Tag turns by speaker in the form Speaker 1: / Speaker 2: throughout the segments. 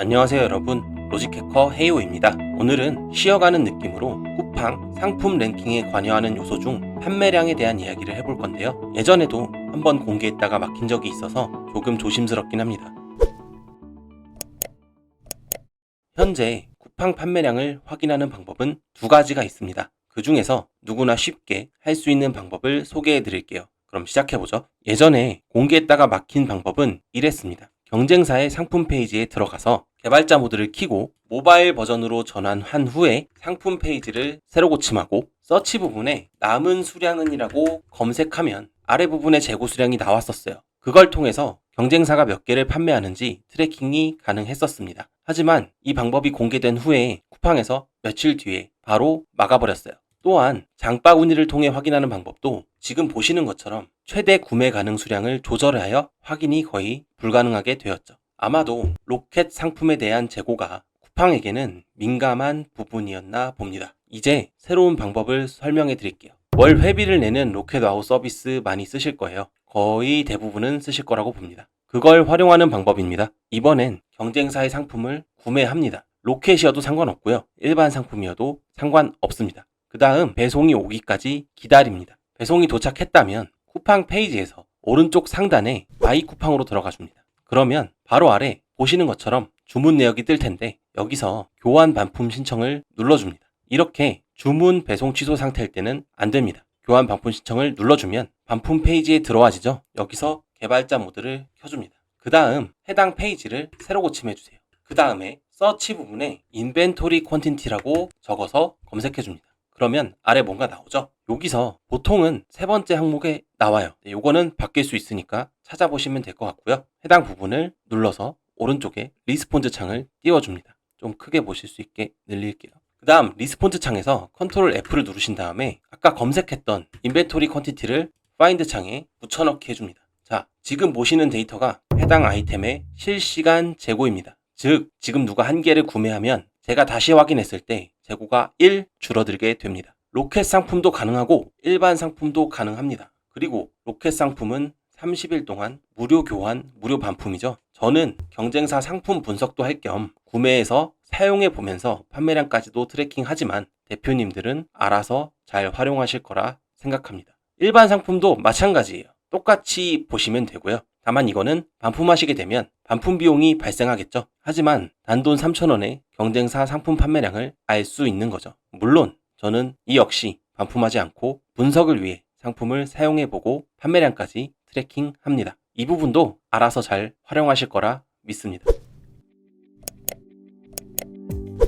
Speaker 1: 안녕하세요 여러분. 로직해커 헤이오입니다. 오늘은 쉬어가는 느낌으로 쿠팡 상품 랭킹에 관여하는 요소 중 판매량에 대한 이야기를 해볼 건데요. 예전에도 한번 공개했다가 막힌 적이 있어서 조금 조심스럽긴 합니다. 현재 쿠팡 판매량을 확인하는 방법은 두 가지가 있습니다. 그 중에서 누구나 쉽게 할 수 있는 방법을 소개해 드릴게요. 그럼 시작해보죠. 예전에 공개했다가 막힌 방법은 이랬습니다. 경쟁사의 상품 페이지에 들어가서 개발자 모드를 키고 모바일 버전으로 전환한 후에 상품 페이지를 새로 고침하고 서치 부분에 남은 수량은이라고 검색하면 아래 부분에 재고 수량이 나왔었어요. 그걸 통해서 경쟁사가 몇 개를 판매하는지 트래킹이 가능했었습니다. 하지만 이 방법이 공개된 후에 쿠팡에서 며칠 뒤에 바로 막아버렸어요. 또한 장바구니를 통해 확인하는 방법도 지금 보시는 것처럼 최대 구매 가능 수량을 조절하여 확인이 거의 불가능하게 되었죠. 아마도 로켓 상품에 대한 재고가 쿠팡에게는 민감한 부분이었나 봅니다. 이제 새로운 방법을 설명해 드릴게요. 월 회비를 내는 로켓 와우 서비스 많이 쓰실 거예요. 거의 대부분은 쓰실 거라고 봅니다. 그걸 활용하는 방법입니다. 이번엔 경쟁사의 상품을 구매합니다. 로켓이어도 상관없고요. 일반 상품이어도 상관없습니다. 그 다음 배송이 오기까지 기다립니다. 배송이 도착했다면 쿠팡 페이지에서 오른쪽 상단에 마이 쿠팡으로 들어가 줍니다. 그러면 바로 아래 보시는 것처럼 주문 내역이 뜰 텐데 여기서 교환 반품 신청을 눌러줍니다. 이렇게 주문 배송 취소 상태일 때는 안 됩니다. 교환 반품 신청을 눌러주면 반품 페이지에 들어와지죠. 여기서 개발자 모드를 켜줍니다. 그 다음 해당 페이지를 새로 고침해주세요. 그 다음에 서치 부분에 인벤토리 퀀티티라고 적어서 검색해줍니다. 그러면 아래 뭔가 나오죠? 여기서 보통은 세 번째 항목에 나와요. 네, 요거는 바뀔 수 있으니까 찾아보시면 될 것 같고요. 해당 부분을 눌러서 오른쪽에 리스폰즈 창을 띄워줍니다. 좀 크게 보실 수 있게 늘릴게요. 그 다음 리스폰즈 창에서 컨트롤 F를 누르신 다음에 아까 검색했던 인벤토리 퀀티티를 파인드 창에 붙여넣기 해줍니다. 자, 지금 보시는 데이터가 해당 아이템의 실시간 재고입니다. 즉, 지금 누가 한 개를 구매하면 제가 다시 확인했을 때 재고가 1 줄어들게 됩니다. 로켓 상품도 가능하고 일반 상품도 가능합니다. 그리고 로켓 상품은 30일 동안 무료 교환, 무료 반품이죠. 저는 경쟁사 상품 분석도 할 겸 구매해서 사용해 보면서 판매량까지도 트래킹하지만 대표님들은 알아서 잘 활용하실 거라 생각합니다. 일반 상품도 마찬가지예요. 똑같이 보시면 되고요. 다만 이거는 반품하시게 되면 반품 비용이 발생하겠죠. 하지만 단돈 3,000원에 경쟁사 상품 판매량을 알 수 있는 거죠. 물론 저는 이 역시 반품하지 않고 분석을 위해 상품을 사용해보고 판매량까지 트래킹합니다. 이 부분도 알아서 잘 활용하실 거라 믿습니다.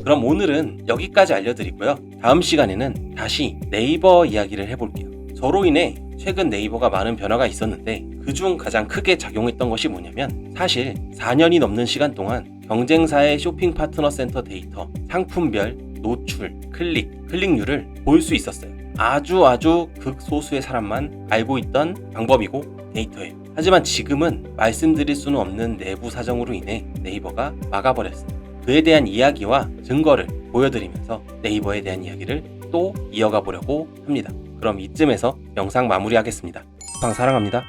Speaker 1: 그럼 오늘은 여기까지 알려드리고요. 다음 시간에는 다시 네이버 이야기를 해볼게요. 저로 인해 최근 네이버가 많은 변화가 있었는데 그중 가장 크게 작용했던 것이 뭐냐면 사실 4년이 넘는 시간 동안 경쟁사의 쇼핑 파트너 센터 데이터, 상품별, 노출, 클릭, 클릭률을 볼 수 있었어요. 아주 아주 극소수의 사람만 알고 있던 방법이고 데이터예요. 하지만 지금은 말씀드릴 수는 없는 내부 사정으로 인해 네이버가 막아버렸어요. 그에 대한 이야기와 증거를 보여드리면서 네이버에 대한 이야기를 또 이어가 보려고 합니다. 그럼 이쯤에서 영상 마무리하겠습니다. 쿠팡 사랑합니다.